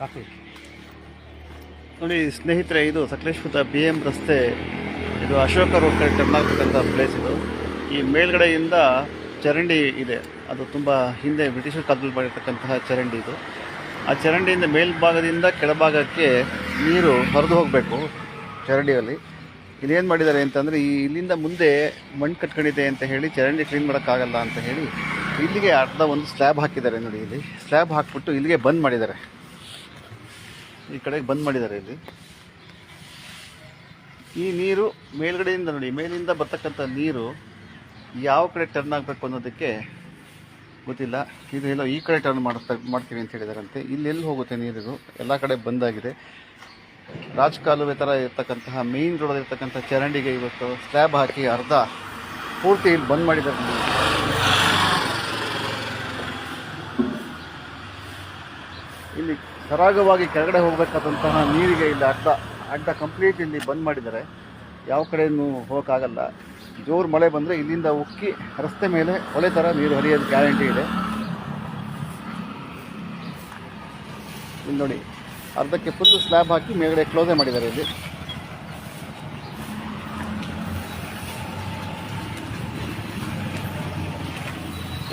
Coffee. ನೋಡಿ, ಸ್ನೇಹಿತರೆ, ಇದು ಸಕಲೇಶ್ಪುರ ಬಿ ಎಂ ರಸ್ತೆ, ಇದು ಅಶೋಕ ರೋಡ್ ಕಡೆ ಟರ್ನ್ ಆಗ್ತಕ್ಕಂಥ ಪ್ಲೇಸ್ ಇದು. ಈ ಮೇಲ್ಗಡೆಯಿಂದ ಚರಂಡಿ ಇದೆ. ಅದು ತುಂಬ ಹಿಂದೆ ಬ್ರಿಟಿಷರ್ ಕಾಲದಲ್ಲಿ ಮಾಡಿರ್ತಕ್ಕಂತಹ ಚರಂಡಿ ಇದು. ಆ ಚರಂಡಿಯಿಂದ ಮೇಲ್ಭಾಗದಿಂದ ಕೆಳಭಾಗಕ್ಕೆ ನೀರು ಹರಿದು ಹೋಗಬೇಕು ಚರಂಡಿಯಲ್ಲಿ. ಇಲ್ಲೇನು ಮಾಡಿದ್ದಾರೆ ಅಂತಂದರೆ, ಈ ಇಲ್ಲಿಂದ ಮುಂದೆ ಮಣ್ಣು ಕಟ್ಕೊಂಡಿದೆ ಅಂತ ಹೇಳಿ, ಚರಂಡಿ ಕ್ಲೀನ್ ಮಾಡೋಕ್ಕಾಗಲ್ಲ ಅಂತ ಹೇಳಿ, ಇಲ್ಲಿಗೆ ಅರ್ಧ ಒಂದು ಸ್ಲ್ಯಾಬ್ ಹಾಕಿದ್ದಾರೆ ನೋಡಿ ಇಲ್ಲಿ. ಸ್ಲ್ಯಾಬ್ ಹಾಕ್ಬಿಟ್ಟು ಇಲ್ಲಿಗೆ ಬಂದ್ ಮಾಡಿದ್ದಾರೆ. ಈ ಕಡೆಗೆ ಬಂದ್ ಮಾಡಿದ್ದಾರೆ ಇಲ್ಲಿ. ಈ ನೀರು ಮೇಲ್ಗಡೆಯಿಂದ ನೋಡಿ, ಮೇಲಿಂದ ಬರ್ತಕ್ಕಂಥ ನೀರು ಯಾವ ಕಡೆ ಟರ್ನ್ ಆಗಬೇಕು ಅನ್ನೋದಕ್ಕೆ ಗೊತ್ತಿಲ್ಲ. ಇದು ಎಲ್ಲೋ ಈ ಕಡೆ ಟರ್ನ್ ಮಾಡಿಸ್ತಾ, ಮಾಡ್ತೀವಿ ಅಂತ ಹೇಳಿದಾರಂತೆ. ಇಲ್ಲಿ ಎಲ್ಲಿ ಹೋಗುತ್ತೆ ನೀರಿದು ಎಲ್ಲ ಕಡೆ ಬಂದಾಗಿದೆ. ರಾಜಕಾಲುವೆ ಥರ ಇರ್ತಕ್ಕಂತಹ ಮೇನ್ ರೋಡಲ್ಲಿರ್ತಕ್ಕಂಥ ಚರಂಡಿಗೆ ಇವತ್ತು ಸ್ಲ್ಯಾಬ್ ಹಾಕಿ ಅರ್ಧ ಪೂರ್ತಿ ಇಲ್ಲಿ ಬಂದ್ ಮಾಡಿದ್ದಾರೆ. ಇಲ್ಲಿ ಸರಾಗವಾಗಿ ಕೆಳಗಡೆ ಹೋಗಬೇಕಾದಂತಹ ನೀರಿಗೆ ಇಲ್ಲಿ ಅಡ್ಡ ಅಡ್ಡ ಕಂಪ್ಲೀಟ್ ಇಲ್ಲಿ ಬಂದ್ ಮಾಡಿದ್ದಾರೆ. ಯಾವ ಕಡೆಯೂ ಹೋಗೋಕ್ಕಾಗಲ್ಲ. ಜೋರು ಮಳೆ ಬಂದರೆ ಇಲ್ಲಿಂದ ಉಕ್ಕಿ ರಸ್ತೆ ಮೇಲೆ ಹೊಲೆ ಥರ ನೀರು ಹರಿಯೋದು ಗ್ಯಾರಂಟಿ ಇದೆ. ಇಲ್ಲಿ ನೋಡಿ, ಅರ್ಧಕ್ಕೆ ಫುಲ್ ಸ್ಲ್ಯಾಬ್ ಹಾಕಿ ಮೇಲ್ಗಡೆ ಕ್ಲೋಸೇ ಮಾಡಿದ್ದಾರೆ ಇಲ್ಲಿ.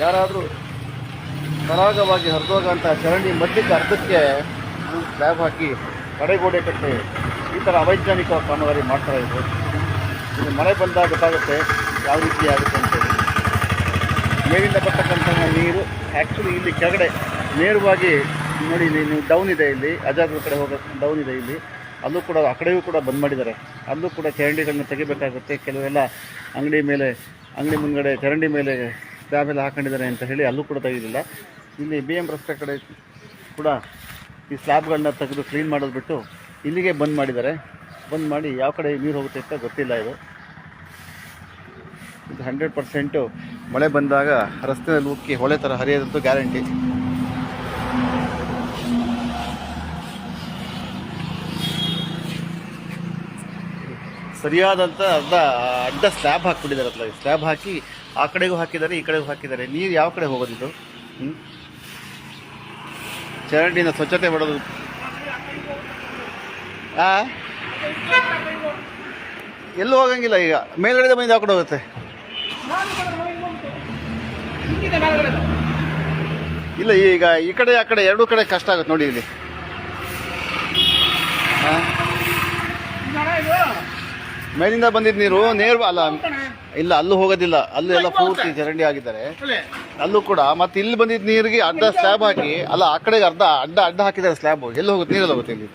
ಯಾರಾದರೂ ಸರಾಗವಾಗಿ ಹರಿದೋಗಂಥ ಚರಂಡಿ ಮಧ್ಯಕ್ಕೆ ಅರ್ಧಕ್ಕೆ ಸ್ಲ್ಯಾಬ್ ಹಾಕಿ ತಡೆಗೋಡೆ ಕಟ್ಟಿ ಈ ಥರ ಅವೈಜ್ಞಾನಿಕ ಕಾಮಗಾರಿ ಮಾಡ್ತಾ ಇದ್ರು. ಇದು ಮಳೆ ಬಂದಾಗ ಗೊತ್ತಾಗುತ್ತೆ ಯಾವ ರೀತಿ ಆಗುತ್ತೆ ಅಂತೇಳಿ ಮೇಲಿಂದ ಬರ್ತಕ್ಕಂತಹ ನೀರು ಆ್ಯಕ್ಚುಲಿ ಇಲ್ಲಿ ಕೆಳಗಡೆ ನೇರವಾಗಿ ನೋಡಿ ಇಲ್ಲಿ ನೀವು ಡೌನ್ ಇದೆ ಇಲ್ಲಿ ಅಜಾದ್ರ ಕಡೆ ಹೋಗೋ ಡೌನ್ ಇದೆ ಇಲ್ಲಿ. ಅಲ್ಲೂ ಕೂಡ ಆ ಕಡೆಯೂ ಕೂಡ ಬಂದ್ ಮಾಡಿದ್ದಾರೆ. ಅಲ್ಲೂ ಕೂಡ ಚರಂಡಿಗಳನ್ನ ತೆಗಿಬೇಕಾಗುತ್ತೆ. ಕೆಲವೆಲ್ಲ ಅಂಗಡಿ ಮೇಲೆ, ಅಂಗಡಿ ಮುಂದ್ಗಡೆ ಚರಂಡಿ ಮೇಲೆ ಸ್ಲ್ಯಾಬ್ ಎಲ್ಲ ಹಾಕೊಂಡಿದ್ದಾರೆ ಅಂತ ಹೇಳಿ ಅಲ್ಲೂ ಕೂಡ ತೆಗೆದಿಲ್ಲ. ಇಲ್ಲಿ ಬಿ ಎಂ ರಸ್ತೆ ಕಡೆ ಕೂಡ ಈ ಸ್ಲ್ಯಾಬ್ಗಳನ್ನ ತೆಗೆದು ಕ್ಲೀನ್ ಮಾಡೋದು ಬಿಟ್ಟು ಇಲ್ಲಿಗೆ ಬಂದ್ ಮಾಡಿದ್ದಾರೆ. ಬಂದ್ ಮಾಡಿ ಯಾವ ಕಡೆ ನೀರು ಹೋಗುತ್ತೆ ಅಂತ ಗೊತ್ತಿಲ್ಲ ಇದು. ಇದು ಹಂಡ್ರೆಡ್ ಪರ್ಸೆಂಟು ಮಳೆ ಬಂದಾಗ ರಸ್ತೆಯಲ್ಲಿ ಉಕ್ಕಿ ಹೊಳೆ ಥರ ಹರಿಯೋದಂತೂ ಗ್ಯಾರಂಟಿ. ಸರಿಯಾದಂಥ ಅರ್ಧ ಅಡ್ಡ ಸ್ಲ್ಯಾಬ್ ಹಾಕ್ಬಿಟ್ಟಿದ್ದಾರೆ ಅತ್ಲಾಗೆ ಸ್ಲ್ಯಾಬ್ ಹಾಕಿ ಆ ಕಡೆಗೂ ಹಾಕಿದ್ದಾರೆ, ಈ ಕಡೆಗೂ ಹಾಕಿದ್ದಾರೆ. ನೀರು ಯಾವ ಕಡೆ ಹೋಗೋದಿದು ಹ್ಞೂ ಚರಂಡಿನ ಸ್ವಚ್ಛತೆ ಮಾಡೋದು. ಆ? ಎಲ್ಲೂ ಹೋಗಂಗಿಲ್ಲ ಈಗ. ಮೇಲ್ಗಡೆ ಬಂದು ಯಾವ ಕಡೆ ಹೋಗುತ್ತೆ? ಇಲ್ಲ, ಈಗ ಈ ಕಡೆ, ಆ ಕಡೆ, ಎರಡೂ ಕಡೆ ಕಷ್ಟ ಆಗುತ್ತೆ ನೋಡಿ ಇಲ್ಲಿ. ಆ? ಮೇಲಿಂದ ಬಂದಿದ್ದ ನೀರು ನೇರ ಅಲ್ಲ ಇಲ್ಲ ಅಲ್ಲೂ ಹೋಗೋದಿಲ್ಲ. ಅಲ್ಲೂ ಎಲ್ಲ ಪೂರ್ತಿ ಚರಂಡಿ ಆಗಿದ್ದಾರೆ. ಅಲ್ಲೂ. ಕೂಡ ಮತ್ತೆ ಇಲ್ಲಿ ಬಂದಿದ್ದ ನೀರಿಗೆ ಅಡ್ಡ ಸ್ಲ್ಯಾಬ್ ಹಾಕಿ ಅಲ್ಲ ಆ ಕಡೆಗೆ ಅರ್ಧ ಅಡ್ಡ ಅಡ್ಡ ಹಾಕಿದ್ದಾರೆ ಸ್ಲ್ಯಾಬ್ ಎಲ್ಲಿ ಹೋಗುತ್ತೆ? ನೀರೆಲ್ಲ ಹೋಗುತ್ತೆ ಇಲ್ಲಿ.